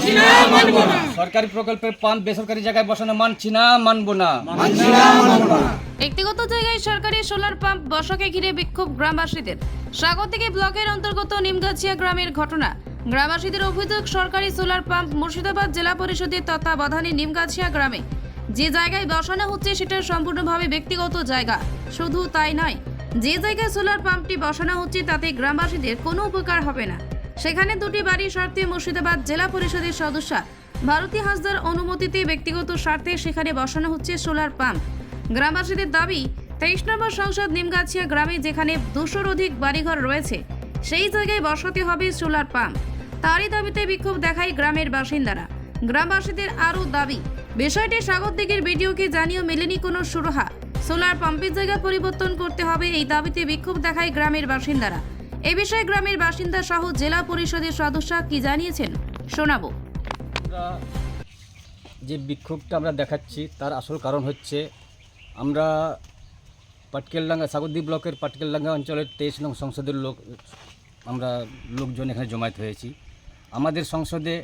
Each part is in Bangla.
মানছি না মানব না। সরকারি প্রকল্পের পাম্প বেসরকারি জায়গায় বসানো মানছি না মানবো না। মানছি না মানব না। ব্যক্তিগত জায়গায় সরকারি সোলার পাম্প বসাকে ঘিরে বিক্ষোভ গ্রামবাসীদের। স্বাগতিকে ব্লকের অন্তর্গত নিমগাছিয়া গ্রামের ঘটনা। গ্রামবাসীদের অভিযোগ সরকারি সোলার পাম্প মুর্শিদাবাদ জেলা পরিষদের তত্ত্বাবধানে নিমগাছিয়া গ্রামে। যে জায়গায় বসানো হচ্ছে সেটা সম্পূর্ণভাবে ব্যক্তিগত জায়গা। শুধু তাই নয় যে জায়গায় সোলার পাম্পটি বসানো হচ্ছে তাতে গ্রামবাসীদের কোনো উপকার হবে না। সেখানে দুটি বাড়ির স্বার্থে মুর্শিদাবাদ জেলা পরিষদের সদস্য। ভারতী হাসদার অনুমতিতে ব্যক্তিগত স্বার্থে সেখানে বসানো হচ্ছে সোলার পাম্প। গ্রামবাসীদের দাবি, তেইশ নম্বর সংসদ নিমগাছিয়া গ্রামে যেখানে দুশোর অধিক বাড়িঘর রয়েছে, সেই জায়গায় বসাতে হবে সোলার পাম্প। তারই দাবিতে বিক্ষোভ দেখায় গ্রামের বাসিন্দারা। গ্রামবাসীদের আরও দাবি, বিষয়টি স্বাগত দিকের ভিডিওকে জানিয়েও মেলেনি কোনো সুরাহা। সোলার পাম্পের জায়গা পরিবর্তন করতে হবে এই দাবিতে বিক্ষোভ দেখায় গ্রামের বাসিন্দারা। এ বিষয়ে গ্রামের বাসিন্দা সহ জেলা পরিষদের সদস্য কি জানিয়েছেন, শোনাবো। যে বিক্ষোভটা আমরা দেখাচ্ছি, তার আসল কারণ হচ্ছে আমরা পাটকেলডাঙ্গা সাগরদ্বীপ ব্লকের পাটকেলডাঙ্গা অঞ্চলের তেইশ নং সংসদের লোক, আমরা লোকজন এখানে জমায়েত হয়েছি। আমাদের সংসদে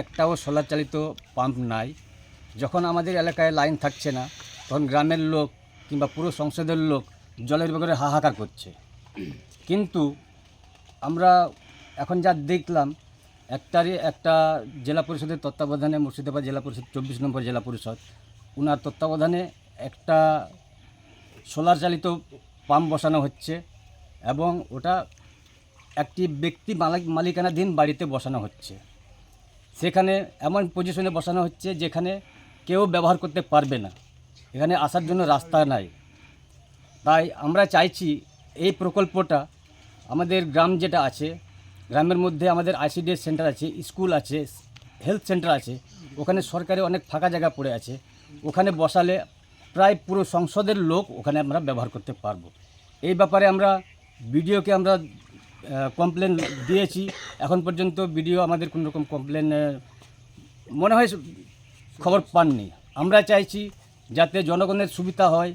একটাও সোলার চালিত পাম্প নাই। যখন আমাদের এলাকায় লাইন থাকছে না, তখন গ্রামের লোক কিংবা পুরো সংসদের লোক জলের ব্যাপারে হাহাকার করছে। কিন্তু আমরা এখন যা দেখলাম, একটারই একটা জেলা পরিষদের তত্ত্বাবধানে মুর্শিদাবাদ জেলা পরিষদ, চব্বিশ নম্বর জেলা পরিষদ ওনার তত্ত্বাবধানে একটা সোলার চালিত পাম্প বসানো হচ্ছে এবং ওটা একটি ব্যক্তি মালিক, মালিকানাধীন বাড়িতে বসানো হচ্ছে। সেখানে এমন পজিশনে বসানো হচ্ছে যেখানে কেউ ব্যবহার করতে পারবে না। এখানে আসার জন্য রাস্তা নাই। তাই আমরা চাইছি এই প্রকল্পটা আমাদের গ্রাম যেটা আছে, গ্রামের মধ্যে আমাদের আইসিডিএস সেন্টার আছে, স্কুল আছে, হেলথ সেন্টার আছে, ওখানে সরকারি অনেক ফাঁকা জায়গা পড়ে আছে। ওখানে বসালে প্রায় পুরো সংসদের লোক ওখানে আমরা ব্যবহার করতে পারব। এই ব্যাপারে আমরা বিডিওকে আমরা কমপ্লেন দিয়েছি। এখন পর্যন্ত বিডিও আমাদের কোনো রকম কমপ্লেন মনে হয় খবর পাননি। আমরা চাইছি যাতে জনগণের সুবিধা হয়,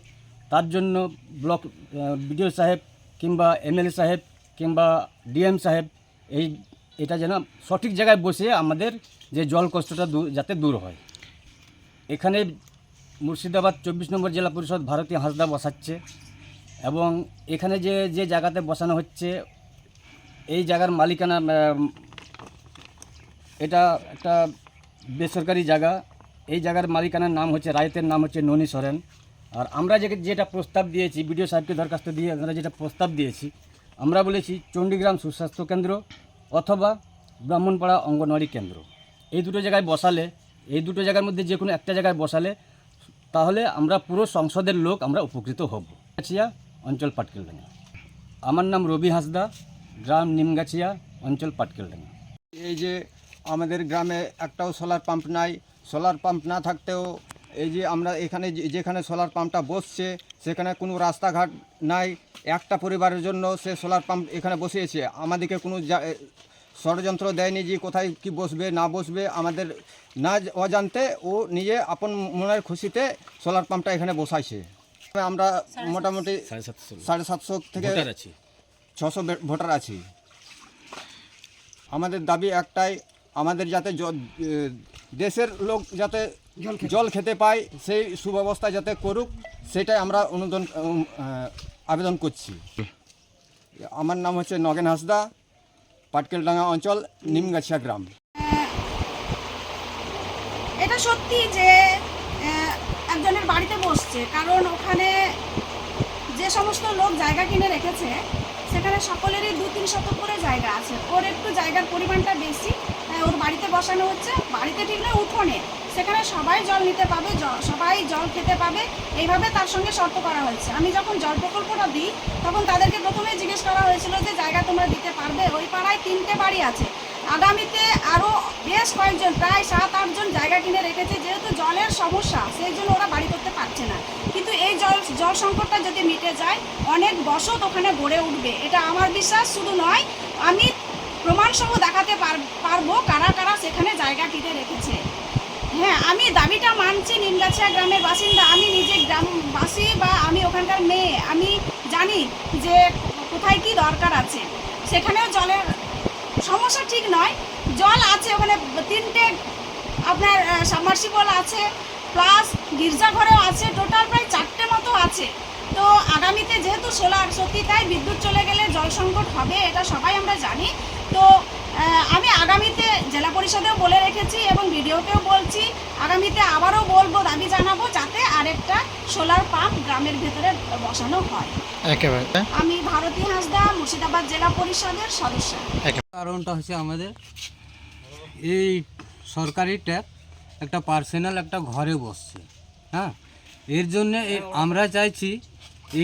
তার জন্য ব্লক বিডিও সাহেব কিংবা এমএলএ সাহেব কিংবা ডিএম সাহেব, এই এটা যেন সঠিক জায়গায় বসে আমাদের যে জল কষ্টটা যাতে দূর হয়। এখানে মুর্শিদাবাদ চব্বিশ নম্বর জেলা পরিষদ ভারতীয় হাসদা বসাচ্ছে এবং এখানে যে যে জায়গাতে বসানো হচ্ছে, এই জায়গার মালিকানা এটা একটা বেসরকারি জায়গা। এই জায়গার মালিকানার নাম হচ্ছে, রায়তের নাম হচ্ছে ননী সরেন। আর আমরা যে যেটা প্রস্তাব দিয়েছি, বিডিও সাহেবকে দরখাস্ত দিয়ে আমরা যেটা প্রস্তাব দিয়েছি, আমরা বলেছি চণ্ডীগ্রাম সুস্বাস্থ্য কেন্দ্র অথবা ব্রাহ্মণপাড়া অঙ্গনওয়াড়ি কেন্দ্র। এই দুটো জায়গায় বসালে, এই দুটো জায়গার মধ্যে যে কোনো একটা জায়গায় বসালে, তাহলে আমরা পুরো সংসদের লোক আমরা উপকৃত হব। গাছিয়া, অঞ্চল পাটকেলডাঙ্গা। আমার নাম রবি হাসদা, গ্রাম নিমগাছিয়া, অঞ্চল পাটকেলডাঙ্গা। এই যে আমাদের গ্রামে একটাও সোলার পাম্প নাই। সোলার পাম্প না থাকতেও এই যে আমরা এখানে যে- যেখানে সোলার পাম্পটা বসছে সেখানে কোনো রাস্তাঘাট নাই। একটা পরিবারের জন্য সে সোলার পাম্প এখানে বসিয়েছে। আমাদেরকে কোনো ষড়যন্ত্র দেয়নি যে কোথায় কি বসবে না বসবে। আমাদের না অজান্তে ও নিজে আপন মনের খুশিতে সোলার পাম্পটা এখানে বসাইছে। আমরা মোটামুটি সাড়ে সাতশো থেকে ভোটার ছশো ভোটার আছি। আমাদের দাবি একটাই আমাদের যাতে দেশের লোক যাতে জল খেতে। পায় সেই সুব্যবস্থা যাতে করুক সেটাই আমরা অনুদান আবেদন করছি। আমার নাম হচ্ছে নগেন হাসদা পাটকেলডাঙ্গা অঞ্চল নিমগাছিয়া গ্রাম। এটা সত্যি যে একজনের বাড়িতে বসছে কারণ ওখানে যে সমস্ত লোক জায়গা কিনে রেখেছে সেখানে সকলেরই দু তিন শতক করে জায়গা আছে। ওর একটু জায়গার পরিমাণটা বেশি বসানো হচ্ছে, বাড়িতে ঠিক নয়, উঠোনে। সেখানে সবাই জল নিতে পাবে সবাই জল খেতে পাবে। এইভাবে তার সঙ্গে শর্ত করা হয়েছে। আমি যখন জল প্রকল্পটা দিই, তখন তাদেরকে প্রথমে জিজ্ঞেস করা হয়েছিল যে, জায়গা তোমরা দিতে পারবে? ওই পাড়ায় তিনটে বাড়ি আছে। আগামীতে আরও বেশ কয়েকজন, প্রায় সাত আটজন জায়গা কিনে রেখেছে, যেহেতু জলের সমস্যা, সেই জন্য ওরা বাড়ি করতে পারছে না। কিন্তু এই জল জল সংকটটা যদি মিটে যায়, অনেক বসত ওখানে গড়ে উঠবে। এটা আমার বিশ্বাস, শুধু নয়, আমি প্রমাণসহ দেখাতে পার- পারব কারা কারা সেখানে জায়গা কিনে রেখেছে। হ্যাঁ আমি দাবিটা মানছি নিমগাছিয়া গ্রামের বাসিন্দা। আমি নিজে গ্রামবাসী বা আমি ওখানকার মেয়ে। আমি জানি যে কোথায় কি দরকার আছে। সেখানেও জলের সমস্যা ঠিক নয়। জল আছে ওখানে তিনটে, আপনার সাবমার্সিবল আছে, প্লাস গির্জাঘরেও আছে, টোটাল প্রায় চারটে মতো আছে। তো আগামীতে যেহেতু সোলার, সত্যি তাই বিদ্যুৎ চলে গেলে জল সংকট হবে, এটা সবাই আমরা জানি। তো আমি আগামীতে জেলা পরিষদেও বলে রেখেছি এবং ভিডিওতেও বলছি আগামীতে আবারও বলব দাবি জানাব যাতে আরেকটা সোলার পাম্প গ্রামের ভেতরে বসানো হয়। একেবারে। আমি ভারতী হাসদা মুর্শিদাবাদ জেলা পরিষদের সদস্য। কারণটা হচ্ছে আমাদের এই সরকারি ট্যাপ একটা পার্সোনাল একটা ঘরে বসছে হ্যাঁ? এর জন্য আমরা চাইছি